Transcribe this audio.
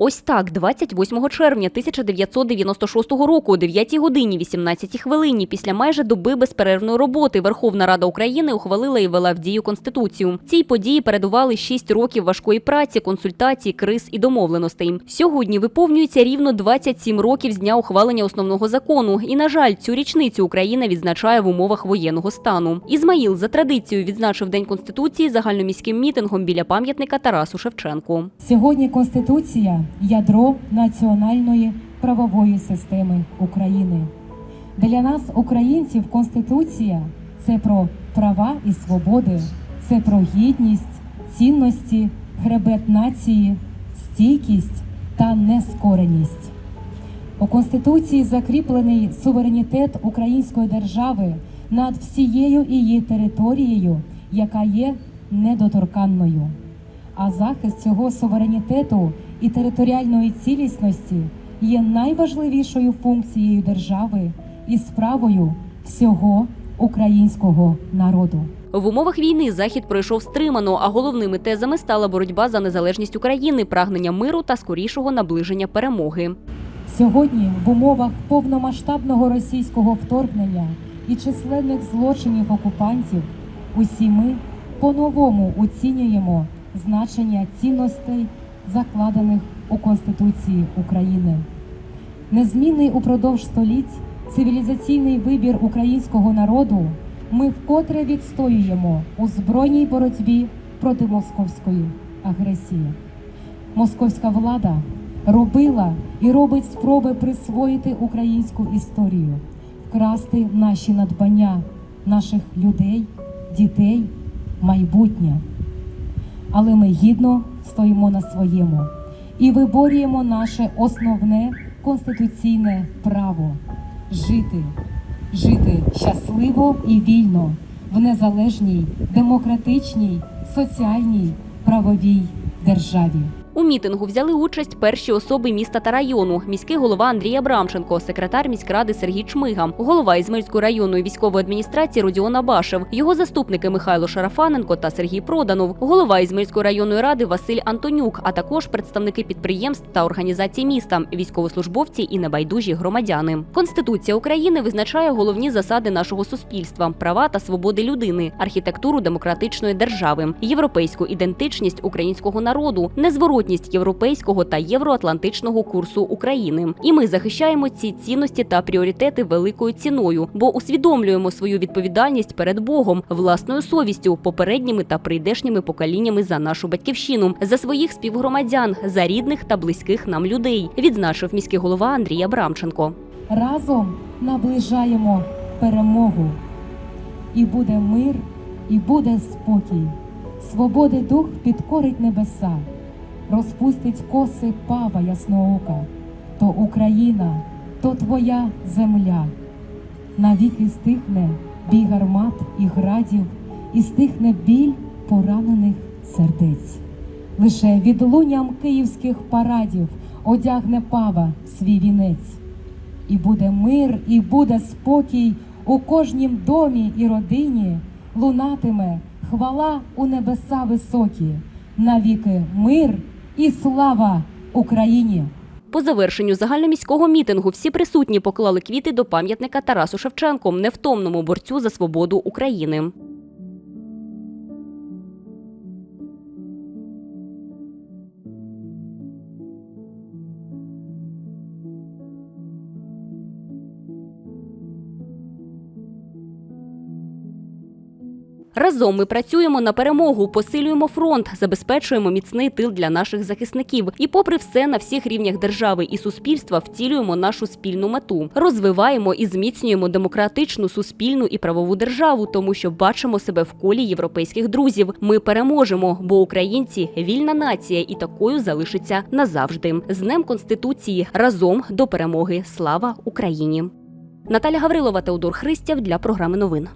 Ось так, 28 червня 1996 року, о 9 годині 18 хвилині, після майже доби безперервної роботи, Верховна Рада України ухвалила і ввела в дію Конституцію. Цій події передували 6 років важкої праці, консультацій, криз і домовленостей. Сьогодні виповнюється рівно 27 років з дня ухвалення основного закону. І, на жаль, цю річницю Україна відзначає в умовах воєнного стану. Ізмаїл за традицією відзначив День Конституції загальноміським мітингом біля пам'ятника Тарасу Шевченку. Сьогодні Конституція ядро національної правової системи України. Для нас, українців, Конституція це про права і свободи, це про гідність, цінності, хребет нації, стійкість та нескореність. У Конституції закріплений суверенітет української держави над всією її територією, яка є недоторканною. А захист цього суверенітету і територіальної цілісності є найважливішою функцією держави і справою всього українського народу. В умовах війни захід пройшов стримано, а головними тезами стала боротьба за незалежність України, прагнення миру та скорішого наближення перемоги. Сьогодні в умовах повномасштабного російського вторгнення і численних злочинів окупантів усі ми по-новому оцінюємо значення цінностей, закладених у Конституції України. Незмінний упродовж століть цивілізаційний вибір українського народу ми вкотре відстоюємо у збройній боротьбі проти московської агресії. Московська влада робила і робить спроби присвоїти українську історію, вкрасти наші надбання, наших людей, дітей, майбутнє. Але ми гідно стоїмо на своєму і виборюємо наше основне конституційне право жити, жити щасливо і вільно в незалежній, демократичній, соціальній, правовій державі. У мітингу взяли участь перші особи міста та району: міський голова Андрій Абрамченко, секретар міськради Сергій Чмига, голова Ізмельської районної військової адміністрації Родіон Абашев, його заступники Михайло Шарафаненко та Сергій Проданов, голова Ізмельської районної ради Василь Антонюк, а також представники підприємств та організацій міста, військовослужбовці і небайдужі громадяни. Конституція України визначає головні засади нашого суспільства: права та свободи людини, архітектуру демократичної держави, європейську ідентичність українського народу, незворотність європейського та євроатлантичного курсу України. І ми захищаємо ці цінності та пріоритети великою ціною, бо усвідомлюємо свою відповідальність перед Богом, власною совістю, попередніми та прийдешніми поколіннями за нашу батьківщину, за своїх співгромадян, за рідних та близьких нам людей, відзначив міський голова Андрій Абрамченко. Разом наближаємо перемогу. І буде мир, і буде спокій. Свободи дух підкорить небеса, розпустить коси пава ясноока. То Україна, то твоя земля. Навіки стихне бій гармат і градів, і стихне біль поранених сердець. Лише відлунням київських парадів одягне пава свій вінець. І буде мир, і буде спокій у кожнім домі і родині, лунатиме хвала у небеса високі, навіки мир і слава Україні! По завершенню загальноміського мітингу всі присутні поклали квіти до пам'ятника Тарасу Шевченку, невтомному борцю за свободу України. Разом ми працюємо на перемогу, посилюємо фронт, забезпечуємо міцний тил для наших захисників. І, попри все, на всіх рівнях держави і суспільства втілюємо нашу спільну мету, розвиваємо і зміцнюємо демократичну, суспільну і правову державу, тому що бачимо себе в колі європейських друзів. Ми переможемо, бо українці вільна нація і такою залишиться назавжди. З Днем Конституції разом до перемоги. Слава Україні! Наталя Гаврилова, Теодор Христяв для програми новин.